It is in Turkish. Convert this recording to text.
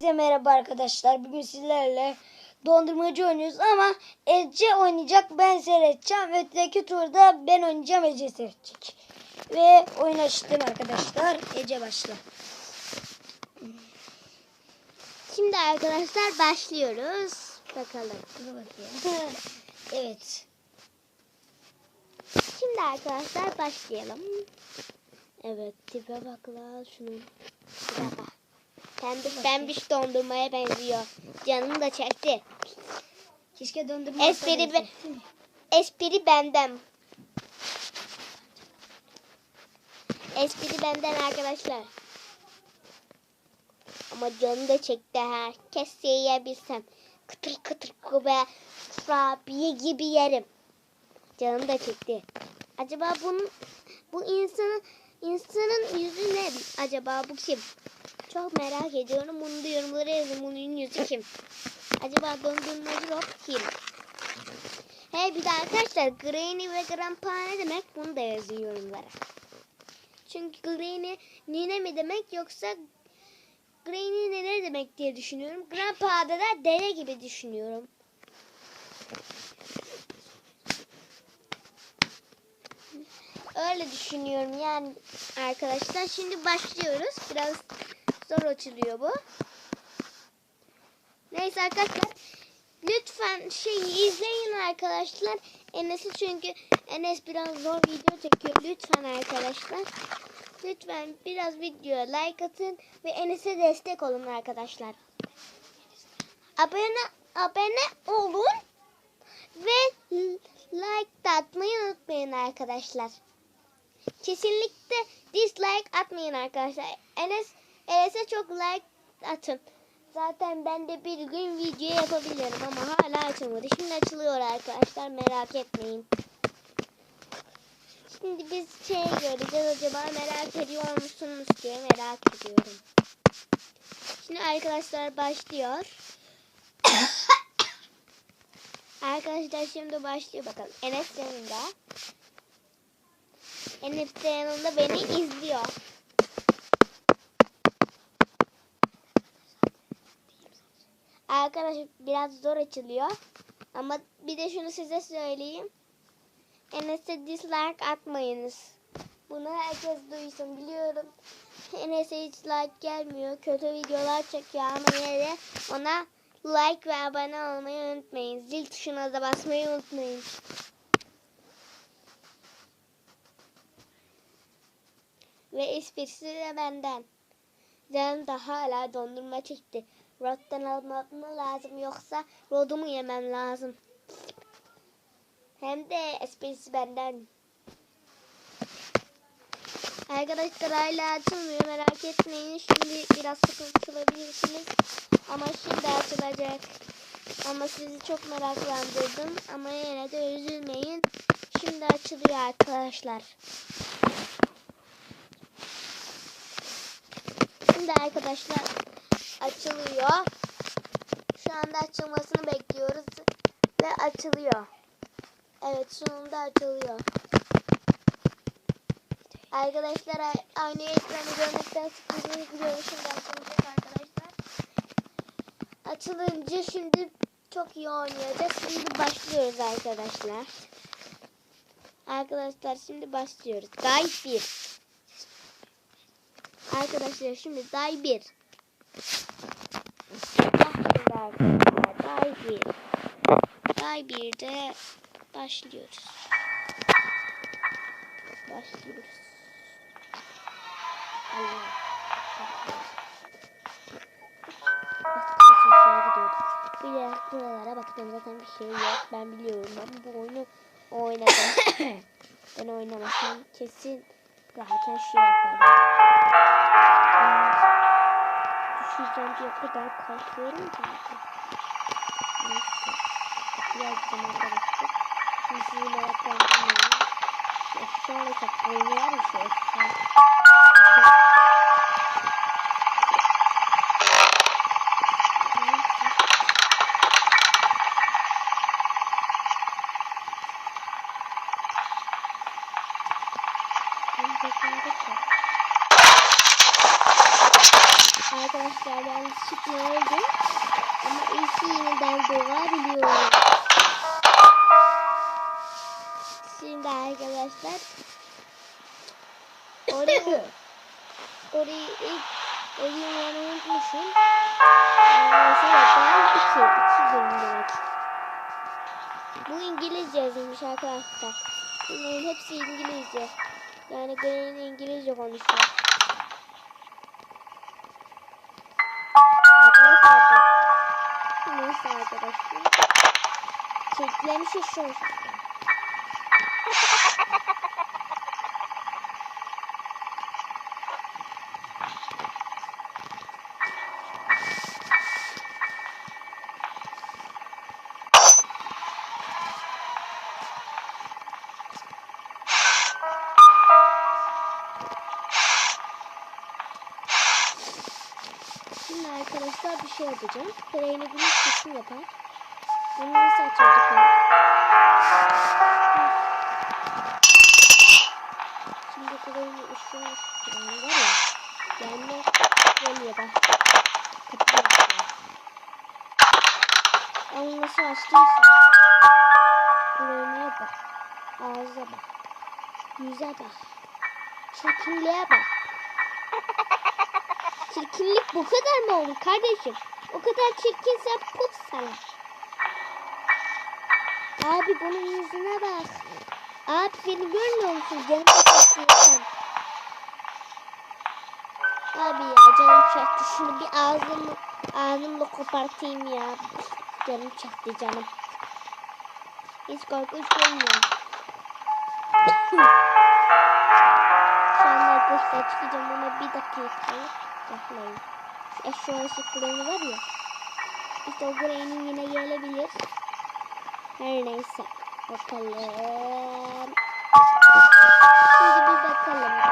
Size merhaba arkadaşlar. Bugün sizlerle dondurmacı oynuyoruz ama Ece oynayacak ben seyredeceğim. Öteki turda ben oynayacağım Ece seyredecek. Ve oyun açtım arkadaşlar. Ece başla. Şimdi arkadaşlar başlıyoruz. Bakalım. Evet. Şimdi arkadaşlar başlayalım. Evet tipe bak la şunun. Tipe bak. Pembiş pembiş dondurmaya benziyor. Canım da çekti. Keşke dondurma Espri, be, espri benden. Espri benden arkadaşlar. Ama canım da çekti ha. Keşke yiyebilsem. Kıtır kıtır kube kurabiye gibi yerim. Canım da çekti. Acaba bunun bu insanın insanın yüzü ne? Acaba bu kim? Çok merak ediyorum. Bunu da yorumlara yazın. Bunun yüzü kim? Acaba dondurmacı Rob kim? He bir de arkadaşlar Granny ve Grandpa ne demek? Bunu da yazın yorumlara. Çünkü Granny nine mi demek yoksa Granny ne demek diye düşünüyorum. Grandpa'da da dere gibi düşünüyorum. Öyle düşünüyorum yani arkadaşlar. Şimdi başlıyoruz. Biraz zor açılıyor bu. Neyse arkadaşlar. Lütfen şeyi izleyin arkadaşlar. Enes'i çünkü Enes biraz zor video çekiyor. Lütfen arkadaşlar. Lütfen biraz videoya like atın ve Enes'e destek olun arkadaşlar. Abone abone olun ve like da atmayı unutmayın arkadaşlar. Kesinlikle dislike atmayın arkadaşlar. Enes Enes'e çok like atın. Zaten ben de bir gün video yapabilirim ama hala açılmadı. Şimdi açılıyor arkadaşlar merak etmeyin. Şimdi biz şey göreceğiz acaba merak ediyor musunuz diye merak ediyorum. Şimdi arkadaşlar başlıyor. arkadaşlar şimdi başlıyor bakalım. Enes yanında. Enes yanında beni izliyor. Arkadaşlar biraz zor açılıyor. Ama bir de şunu size söyleyeyim. Enes'e dislike atmayınız. Bunu herkes duysun biliyorum. Enes'e hiç like gelmiyor. Kötü videolar çekiyor ama yine de ona like ve abone olmayı unutmayın. Zil tuşuna da basmayı unutmayın. Ve esprisi de benden. Canım da hala dondurma çekti. Rod'dan almam mı lazım yoksa Rod'umu yemem lazım. Hem de esprisi benden. Arkadaşlar hala açılmıyor merak etmeyin. Şimdi biraz sıkıntı olabilirsiniz. Ama şimdi açılacak. Ama sizi çok meraklandırdım. Ama yine de üzülmeyin. Şimdi açılıyor arkadaşlar. Şimdi arkadaşlar açılıyor. Şu anda açılmasını bekliyoruz ve açılıyor. Evet sonunda açılıyor. Arkadaşlar aynı ekranı görmekten sıkıldığınızı biliyorum. Şimdi açılacak arkadaşlar. Açılınca şimdi çok iyi oynayacağız. Şimdi başlıyoruz arkadaşlar. Arkadaşlar şimdi başlıyoruz. Day 1. Arkadaşlar şimdi day 1. Arkadaşlar. Day 1. Day 1'de başlıyoruz. Başlıyoruz. Allah. Bir de buralara baktım zaten bir şey yok. Ben biliyorum. Ben bu oyunu oynadım. ben oynamasam kesin zaten şey yaparım. Düşeceğim diye o kadar korkuyorum ki. Neyse. Açacağım arkadaşlar. Şimdi sizi meraklandırmayın. Şu eşyalı saklayın var ya şu eşyalı. Arkadaşlar yanlışlıkla öldüm. Ama iyisi yeniden doğabiliyorum. Şimdi arkadaşlar orayı orayı ilk oyunları unutmuşum. Mesela ben iki, iki gün demek. Bu İngilizce yazılmış arkadaşlar. Bunların hepsi İngilizce. Yani Granny İngilizce konuşuyor. Arkadaşlar. Çeklerini şaşırmış. Şimdi arkadaşlar bir şey yapacağım. Pereyle bunu kesin yapar. Bunu nasıl açacak? Şimdi Pereyle ışığını ışığını var ya. Yani geliyor bak. Kapıyı açıyor. Onu nasıl açtıysa. Pereyle bak. Ağza bak. Yüze bak. Çirkinliğe bak. Çirkinlik bu kadar mı olur kardeşim? O kadar çirkinse put sana. Abi bunun yüzüne bak. Abi beni görmüyor musun? Canım çekti Abi ya canım çekti. Şunu bir ağzımı, ağzımla kopartayım ya. Canım çekti canım. Hiç korkunç görmüyor. Şu anda arkadaşlar çıkacağım ama bir dakika. Şu eşyalısı kremi var ya. İşte o Granny yine gelebilir. Her neyse. Bakalım. Şimdi bir bakalım.